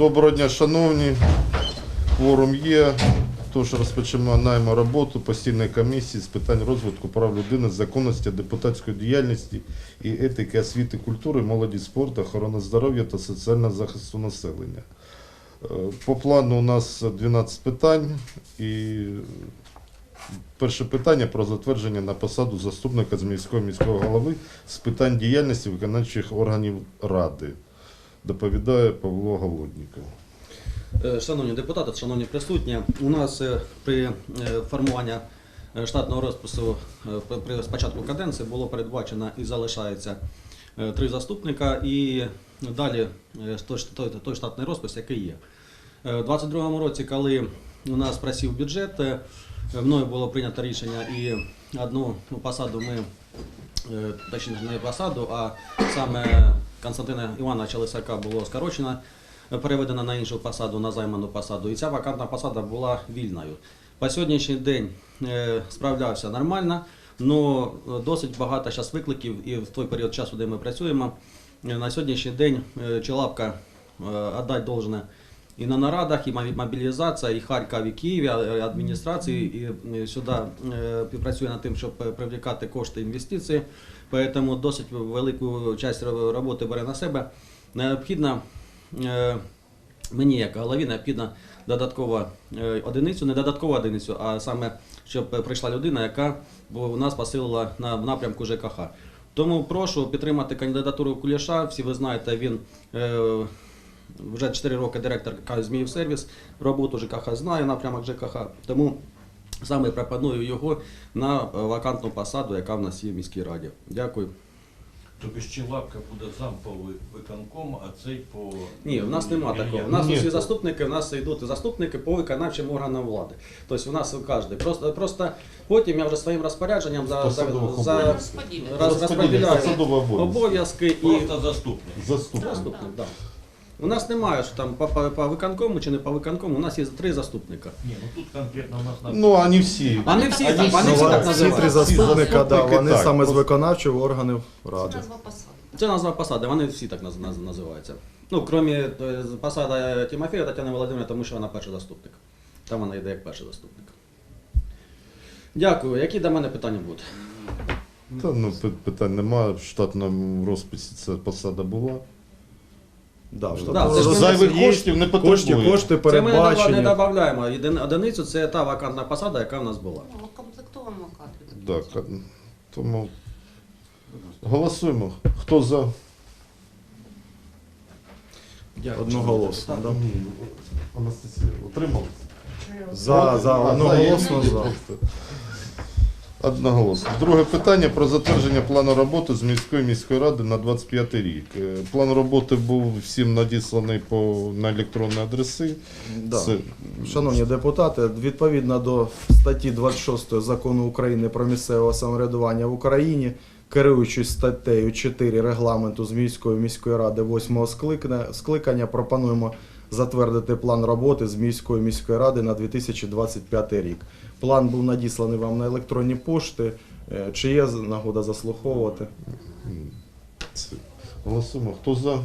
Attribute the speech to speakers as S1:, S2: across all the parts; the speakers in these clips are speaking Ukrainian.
S1: Доброго дня, шановні. Форум є. Тож розпочинаємо роботу постійної комісії з питань розвитку прав людини, законності, депутатської діяльності і етики, освіти, культури, молоді, спорту, охорони здоров'я та соціального захисту населення. Е, По плану у нас 12 питань і перше питання про затвердження на посаду заступника з міського міського голови з питань діяльності виконавчих органів Ради. Доповідає Павло Голодніков.
S2: Е, Шановні депутати, шановні присутні, у нас е, при е, формуванні штатного розпису при- спочатку каденції було передбачено і залишається три заступника, і далі той, штатний розпис, який є. У 2022 році, коли у нас просів бюджет, мною було прийнято рішення і одну ну, посаду ми, точніше не посаду, а саме Константина Івановича Лисака було скорочено переведена на іншу посаду, на займану посаду. І ця вакантна посада була вільною. По сьогоднішній день е, справлявся нормально, але досить багато зараз викликів і в той період часу, де ми працюємо, е, на сьогоднішній день е, Чилапка е, віддати должне і на нарадах, і мобі- мобілізація, і Харків, і Києві, а- і адміністрації, і сюди працює над тим, щоб привлекати кошти інвестиції. Тому досить велику частину роботи бере на себе. Необхідно Е, мені як голові необхідна додаткова е, одиницю, не додаткова одиницю, а саме щоб прийшла людина, яка у нас посилила на напрямку ЖКХ. Тому прошу підтримати кандидатуру Куліша. Всі ви знаєте, він е, вже 4 роки директор КА Зміїв сервіс, роботу ЖКХ знає, напрямок ЖКХ. Тому саме пропоную його на е, вакантну посаду, яка в нас є в міській раді. Дякую.
S3: Тобто ще лапка буде зам по виконкому, а цей по.
S2: Ні, в нас нема такого. У нас
S1: Ні.
S2: усі заступники, в нас йдуть заступники по виконавчим органам влади. Тобто у нас кожен. Просто, просто потім я вже своїм розпорядженням за, за, за розподіляю
S1: обов'язки.
S2: і
S3: Просто заступник.
S1: Заступник.
S2: заступник. Да. У нас немає, що там по, по, по виконкому чи не по виконкому, у нас є три заступника.
S3: Ні, ну тут конкретно у нас на
S1: Ну, вони всі.
S2: Вони всі
S1: Вони
S2: так, вони
S1: всі
S2: всі
S1: так
S4: Всі три заступника, да,
S1: заступники,
S4: вони
S1: так.
S4: саме з виконавчих органів ради.
S5: назва посади.
S2: Це назва посади, вони всі так наз- наз- називаються. Ну, крім е, посади Тимофія Тетяни Володимирівни, тому що вона перший заступник. Там вона йде як перший заступник. Дякую. Які до мене питання будуть?
S1: Та ну пи- питань немає. В штатному розписі ця посада була.
S4: Да,
S2: Да, це ж ми-
S1: Зайвих
S4: є
S1: коштів не
S4: Кошти,
S1: потребує.
S4: кошти
S2: Це ми не
S4: передбачені.
S2: додаємо. Єдин- Одиницю це та вакантна посада, яка в нас була.
S5: Ну, комплектуємо кадри.
S1: Так, тому голосуємо. Хто за?
S4: Одноголосно, да.
S1: Анастасія, утрималися?
S4: За, за, одноголосно за.
S1: Одноголосно. Друге питання про затвердження плану роботи з міської міської ради на 25 рік. Е, План роботи був всім надісланий по, на електронні адреси.
S4: Да.
S1: Це-
S4: Шановні депутати, відповідно до статті 26 закону України про місцеве самоврядування в Україні, керуючись статтею 4 регламенту з міської міської ради 8 скликання, скликання, пропонуємо затвердити план роботи з міської міської ради на 2025 рік. План був надісланий вам на електронні пошти. Е, Чи є нагода заслуховувати?
S1: Голосуємо. Хто за?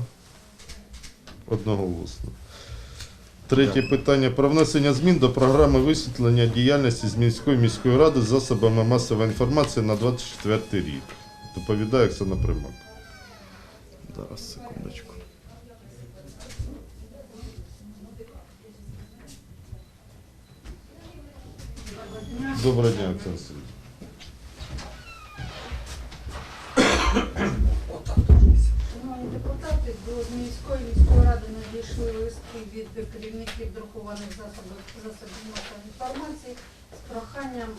S1: Одноголосно. Третє питання про внесення змін до програми висвітлення діяльності з міської міської ради засобами масової інформації на 24 рік. Доповідає Оксана Примак.
S4: Зараз, секундочку.
S1: Доброго дня, Оксана Сергійовна.
S6: Шановні депутати, до міської міської ради надійшли листи від керівників друкованих засобів засобів масової інформації з проханням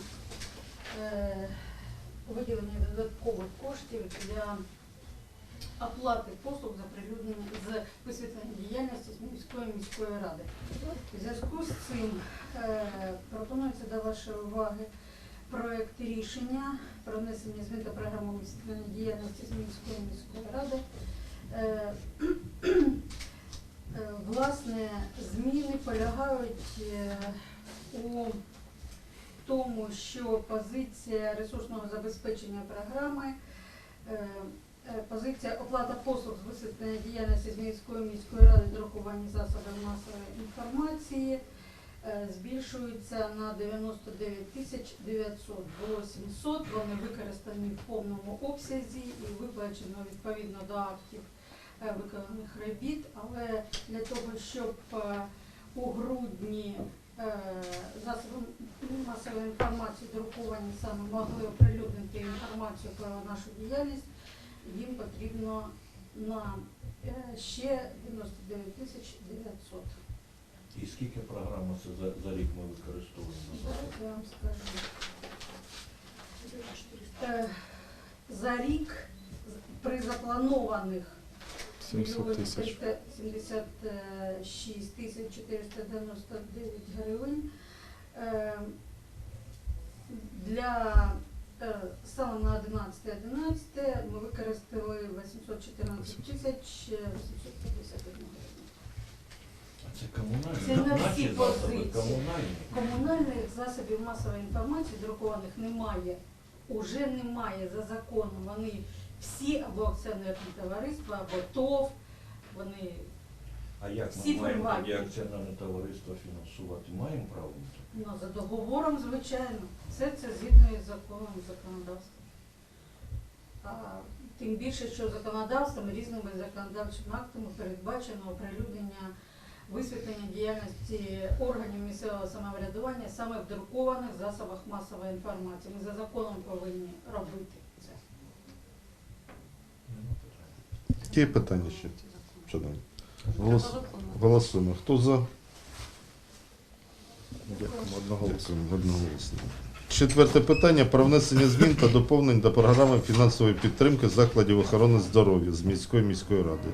S6: е, виділення додаткових коштів для оплати послуг за прилюднення з висвітлення діяльності міської міської ради. У зв'язку з цим е, пропонується до вашої уваги проект рішення про внесення змін до програми висвітлення діяльності з міської міської ради. Е, е, Власне, зміни полягають у тому, що позиція ресурсного забезпечення програми Позиція оплата послуг з висвітлення діяльності з міської міської ради друкування засобів масової інформації збільшується на 99 тисяч 900. Було 700, вони використані в повному обсязі і виплачено відповідно до актів е, виконаних робіт, але для того, щоб е, у грудні е, засоби масової інформації друковані саме могли оприлюднити інформацію про нашу діяльність, їм потрібно на е, ще 99 тисяч 900.
S3: І скільки програми це за, за рік ми використовуємо?
S6: Зараз я вам скажу. Е, За рік при запланованих
S4: 700 тисяч.
S6: 76 тисяч 499 гривень. Е, Для е, станом на 11.11 ми використали 814 тисяч 851 гривень.
S3: Це комунальні?
S6: Це на
S3: Наші
S6: всі
S3: засоби
S6: позиції.
S3: комунальні?
S6: Комунальних засобів масової інформації друкованих немає. Уже немає за законом. Вони всі або акціонерні товариства, або ТОВ, вони
S3: А як ми
S6: Всі
S3: маємо тоді
S6: приватні.
S3: акціонерне товариство фінансувати? Маємо право на це?
S6: ну, за договором, звичайно. Все це згідно із законом законодавства. А тим більше, що законодавством різними законодавчими актами передбачено оприлюднення висвітлення діяльності органів місцевого самоврядування саме в друкованих засобах масової інформації. Ми за законом повинні робити це.
S1: Які питання ще? Шановні. Голос... Голосуємо. Хто за?
S4: Одноголосно.
S1: Четверте питання про внесення змін та доповнень до програми фінансової підтримки закладів охорони здоров'я з міської міської ради.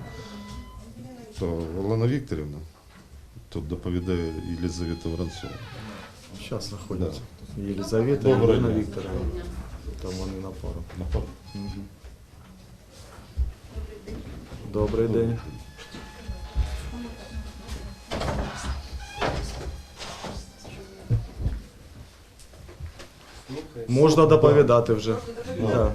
S1: То Олена Вікторівна тут доповідає Єлизавета Воронцова.
S4: Зараз знаходяться. Єлизавета і Ірина. Вікторовна. Там вони на пару.
S1: На пар-
S4: Мгм. Добрий день. Можна доповідати вже. Да.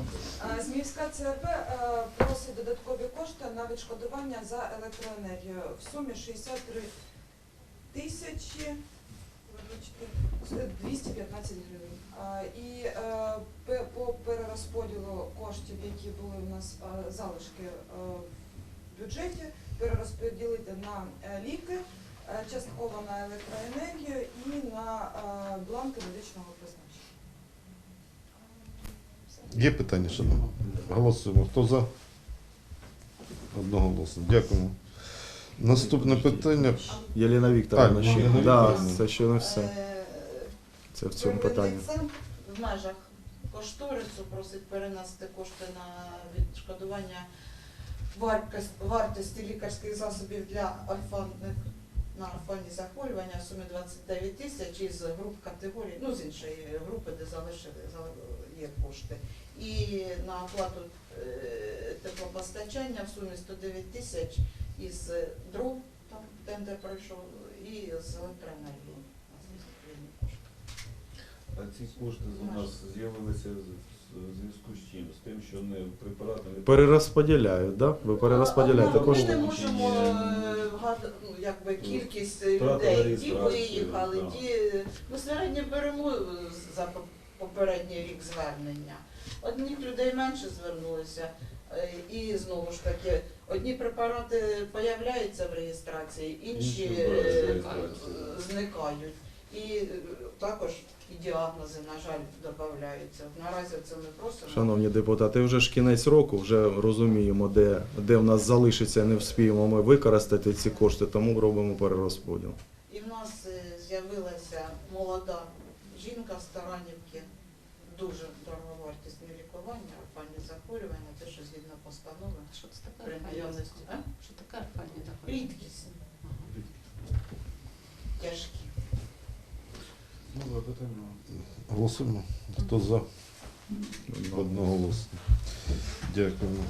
S7: Зміївська ЦРП е, просить додаткові кошти на відшкодування за електроенергію в сумі 63 тисячі 215 гривень. І е, по перерозподілу коштів, які були у нас е, залишки е, в бюджеті, перерозподілити на ліки, частково на електроенергію і на бланки медичного призначення.
S1: Є питання, шановні? Голосуємо. Хто за? Одноголосно. Дякуємо. Наступне питання.
S4: Єліна Вікторовна ще.
S1: Єлена
S4: Да,
S1: Вікторівна.
S4: це ще не все.
S8: Е,
S4: Це в цьому питанні.
S8: центр в межах кошторису просить перенести кошти на відшкодування вартості лікарських засобів для орфанних на орфанні захворювання в сумі 29 тисяч із груп категорій, ну з іншої групи, де залишили зали- є кошти. І на оплату е, теплопостачання в сумі 109 тисяч із дров, там тендер пройшов, і з електроенергії. У нас є кошти.
S9: А ці кошти у нас з'явилися в зв'язку з чим? З тим, що не препарати не
S4: Перерозподіляють, да? Ви перерозподіляєте
S8: Ну,
S4: кошти?
S8: Ми не можемо е, вгад- ну, якби кількість е,
S9: Втрата
S8: людей, ті
S9: реєстрації,
S8: виїхали,
S9: так.
S8: ті. Ми середньо беремо е, за по- попередній рік звернення. Одних людей менше звернулося, е, і знову ж таки, одні препарати появляються в реєстрації, інші
S9: Інші
S8: е,
S9: реєстрації.
S8: зникають. І е, також і діагнози, на жаль, додаються. Наразі це ми просимо.
S4: Шановні депутати, вже ж кінець року, вже розуміємо, де, де в нас залишиться, не вспіємо ми використати ці кошти, тому робимо перерозподіл.
S8: І в нас е, з'явилася молода жінка з Таранівки, дуже дороговартісне лікування, орфанні захворювання, те, що згідно постанови
S5: Що
S8: при наявності. А?
S5: Що таке арфані таке?
S8: Рідкісні, тяжкі.
S9: Ну.
S1: Голосуємо. Хто за? Одноголосно. Дякуємо.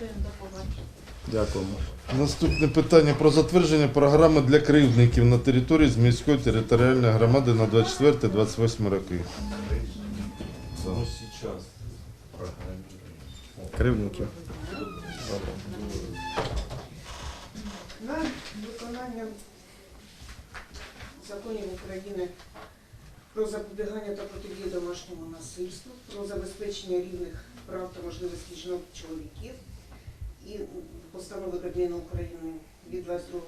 S8: До побачення.
S4: Дякуємо.
S1: Наступне питання про затвердження програми для кривдників на території з міської територіальної громади на 24-28 роки.
S9: Ну.
S4: Кривдників.
S10: України про запобігання та протидію домашньому насильству, про забезпечення рівних прав та можливостей жінок і чоловіків і постанови Кабміну України від 22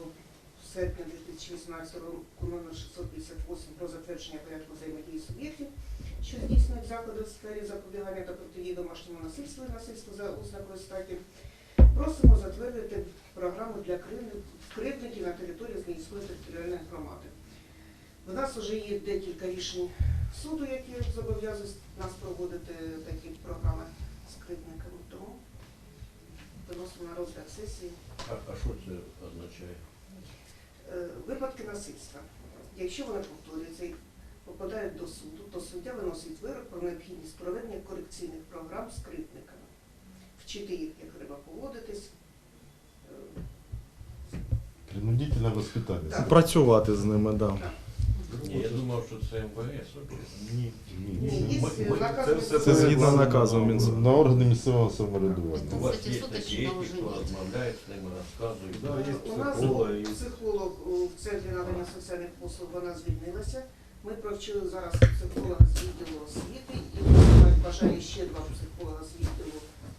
S10: серпня 2018 року номер 658 про затвердження порядку взаємодії суб'єктів, що здійснюють заходи в сфері запобігання та протидії домашньому насильству і насильству за ознакою статі. Просимо затвердити програму для кривд- кривдників на території Зміївської територіальної громади. У нас вже є декілька рішень суду, які зобов'язують нас проводити такі програми з кривдниками. Тому виносимо на розгляд сесії.
S3: А, а що це означає?
S10: Е, Випадки насильства. Якщо вони повторюються і попадають до суду, то суддя виносить вирок про необхідність проведення корекційних програм з кривдниками. Вчити їх, як треба поводитись. Е,
S1: Принудительне воспитання.
S10: Так.
S4: Працювати з ними, так. Да.
S3: Ні, я думав, що це МВС.
S1: Ні.
S10: Ні,
S3: Ми- ми-
S9: це все
S4: Це згідно
S9: Це
S4: наказу Мінсоцу.
S1: На органи місцевого самоврядування.
S3: У вас є такі, хто розмовляє з ними, розказує.
S9: Да, є
S10: У нас
S9: психолог, і-
S10: психолог у центрі надання соціальних послуг вона звільнилася. Ми провчили зараз психолога з відділу освіти і вона бажає ще два психолога з відділу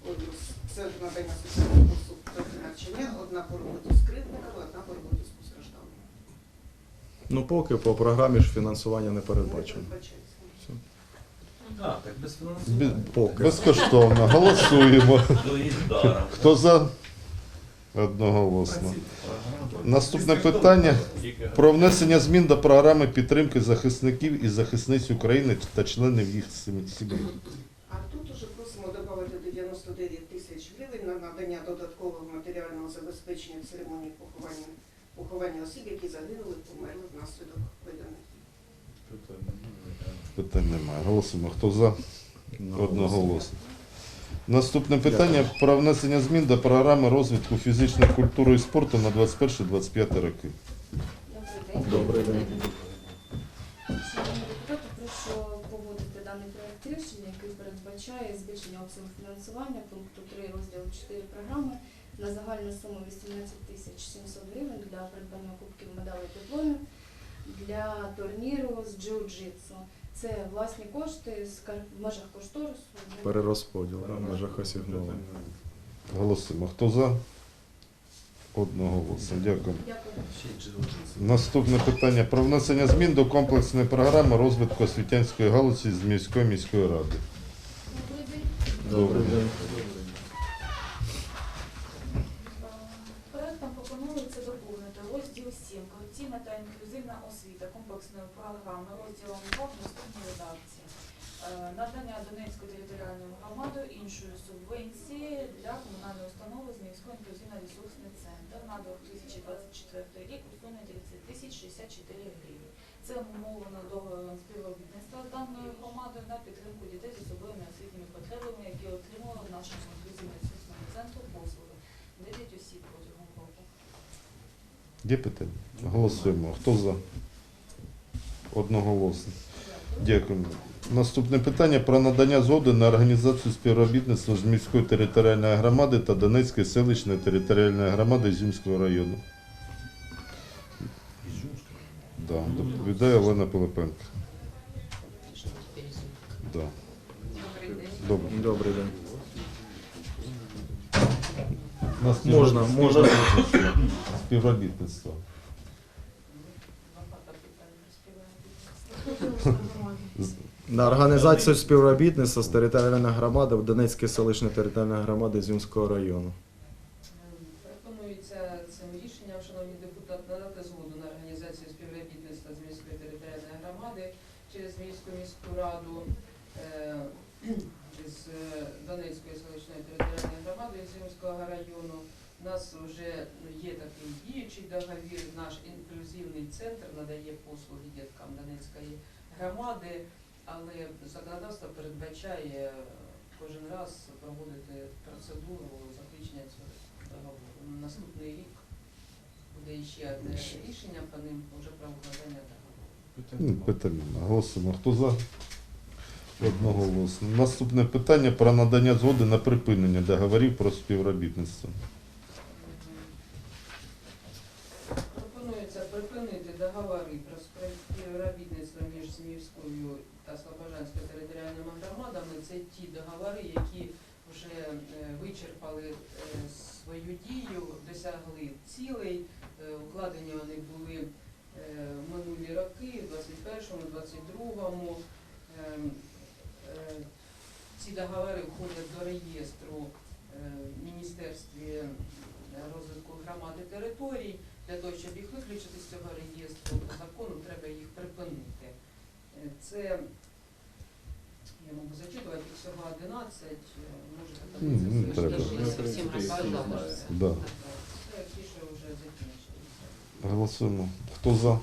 S10: одну з центру надання соціальних послуг трохи навчання, одна по роботі з кривдниками, одна по роботі з постраждалими.
S4: Ну поки по програмі ж фінансування не передбачено.
S9: А, так без фінансування.
S1: Бі-
S4: Поки.
S1: Безкоштовно. Голосуємо.
S3: То.
S1: Хто за? Одноголосно. Наступне питання про внесення змін до програми підтримки захисників і захисниць України та членів їх сім- сімей.
S10: А тут уже просимо додати 99 тисяч гривень на надання додаткового матеріального забезпечення церемонії поховання, поховання осіб, які загинули, померли внаслідок дій.
S1: Питань немає. Голосуємо. Хто за? Одноголосно. Наступне питання про внесення змін до програми розвитку фізичної культури і спорту на 21-25 роки.
S4: Добрий день.
S11: Шановні депутати, прошу погодити даний проект рішення, який передбачає збільшення обсягу фінансування пункту 3 розділу 4 програми на загальну суму 18 тисяч 700 гривень для придбання кубків медалей дипломів для турніру з джиу-джитсу. Це власні кошти з кар- в межах кошторису.
S4: Перерозподіл в межах осігнули.
S1: Голосуємо. Хто за? Одноголосно. Дякую.
S11: Дякую.
S1: Наступне питання про внесення змін до комплексної програми розвитку освітянської галузі з міської міської ради.
S11: Добрий день.
S4: Добрий день.
S12: Проектом пропонується доповнити розділ 7 корекційна та інклюзивна освіта комплексної програми розділом 2 в наступній редакції. Е, Надання Донецької територіальної громади іншої субвенції для комунальної установи Зміївський інклюзивно-ресурсний центр на 2024 рік у сумі 30 тисяч 64 гривні. Це умовлено договором співробітництва з даною громадою на підтримку дітей з особливими освітніми потребами, які отримали в нашому інклюзивно-ресурсному центру послуги. 9 осіб протягом року.
S1: Є питання? Голосуємо. Хто за? Одноголосно. Дякую. Наступне питання про надання згоди на організацію співробітництва з міської територіальної громади та Донецької селищної територіальної громади Зімського району. Да, доповідає Олена Пилипенко. Да. Добре.
S4: Добрий день.
S1: На
S4: Можна, можна.
S1: Співробітництво. З-
S4: На організацію співробітництва з територіальної громади в Донецькій селищної територіальної громади Зюмського району.
S13: Пропонується цим рішенням, шановні депутати, надати згоду на організацію співробітництва з міської територіальної громади через міську міську раду е, з Донецької селищної територіальної громади Зімського району. У нас вже є такий діючий договір, наш інклюзивний центр надає послуги діткам Донецької громади, але законодавство передбачає кожен раз проводити процедуру заключення цього договору. Наступний рік буде ще одне рішення по ним вже про укладання договору.
S1: Ну, Питання. нема. Голосуємо. Хто за? Одноголосно. Наступне питання про надання згоди на припинення договорів про співробітництво.
S13: Пропонується припинити затвердити договори про співробітництво між Зміївською та Слобожанською територіальними громадами. Це ті договори, які вже е, вичерпали е, свою дію, досягли цілей. Е, Укладені вони були в минулі роки, в 21-му, 22-му. Ем, е, Ці договори входять до реєстру Міністерстві розвитку громад і територій. Для того, щоб їх виключити з цього реєстру, по закону треба їх припинити. Це, я можу зачитувати, їх всього 11, е, можете
S1: Ні, не
S13: там
S1: треба.
S13: це
S9: Ну, в принципі,
S13: всім
S9: всі
S13: розказати.
S9: знають.
S1: Да.
S13: Ті, що вже.
S1: Голосуємо. Хто за?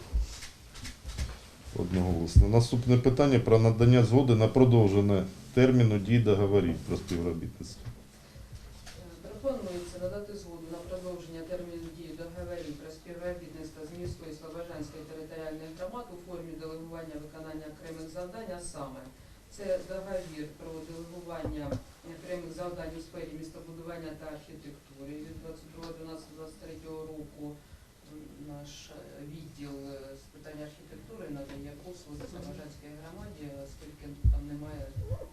S1: Одноголосно. Наступне питання про надання згоди на продовжене терміну дії договорів про співробітництво.
S13: Е, Пропонується надати згоду на продовження терміну дії договорів про співробітництво з міської Слобожанської територіальної громад у формі делегування виконання окремих завдань, а саме це договір про делегування окремих завдань у сфері містобудування та архітектури від 22.12.23 року. Наш е, відділ е, з питань архітектури надає послуги Слобожанській громаді, оскільки там немає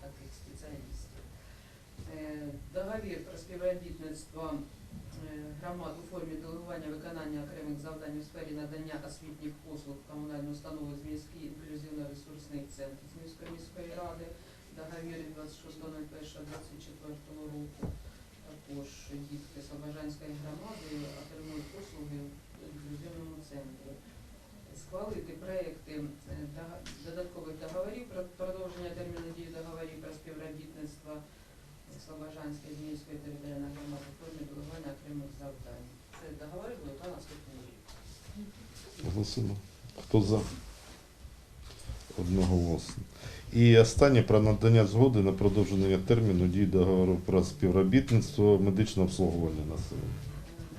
S13: таких спеціалістів. Е, Договір про співробітництво е, громад у формі делегування виконання окремих завдань у сфері надання освітніх послуг комунальної установи Зміський інклюзивно-ресурсний центр Зміської міської міської ради. Договір 26.01.24 року. Також дітки Слобожанської громади отримують послуги в інклюзивному центрі. Схвалити проекти е, додаткових договорів про продовження терміну дії договорів про співробітництво Слобожанської Зміївської територіальної громади в формі делегування окремих завдань. Це договори будуть на наступний рік.
S1: Голосуємо. Хто за? Одноголосно. І останнє про надання згоди на продовження терміну дії договору про співробітництво медичного обслуговування населення.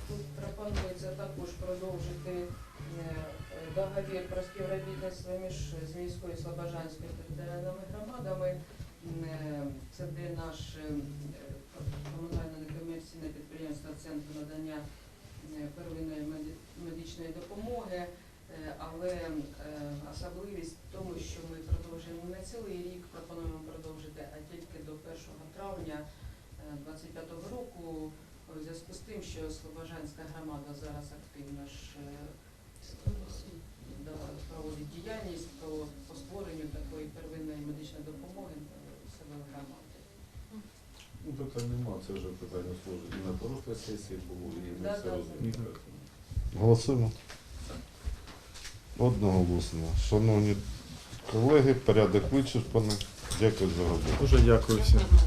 S13: Тут пропонується також продовжити е, договір про співробітництво між Зміївською і Слобожанською територіальними громадами. Е, Це де наш е, комунальне некомерційне підприємство Центр надання е, первинної медичної допомоги. Е, Але е, особливість в тому, що ми продовжуємо не цілий рік, пропонуємо продовжити, а тільки до 1 травня 2025 року у зв'язку з тим, що Слобожанська громада зараз активно ж е, проводить діяльність по створенню такої первинної медичної допомоги громаді.
S9: Ну, питань нема, це вже питання служить. І на прошлій сесії було, і ми
S13: Да,
S9: все
S13: да.
S9: розуміємо.
S1: Голосуємо. Одноголосно. Шановні колеги, порядок вичерпаний. Дякую за роботу.
S4: Дуже дякую всім.
S5: Дякую.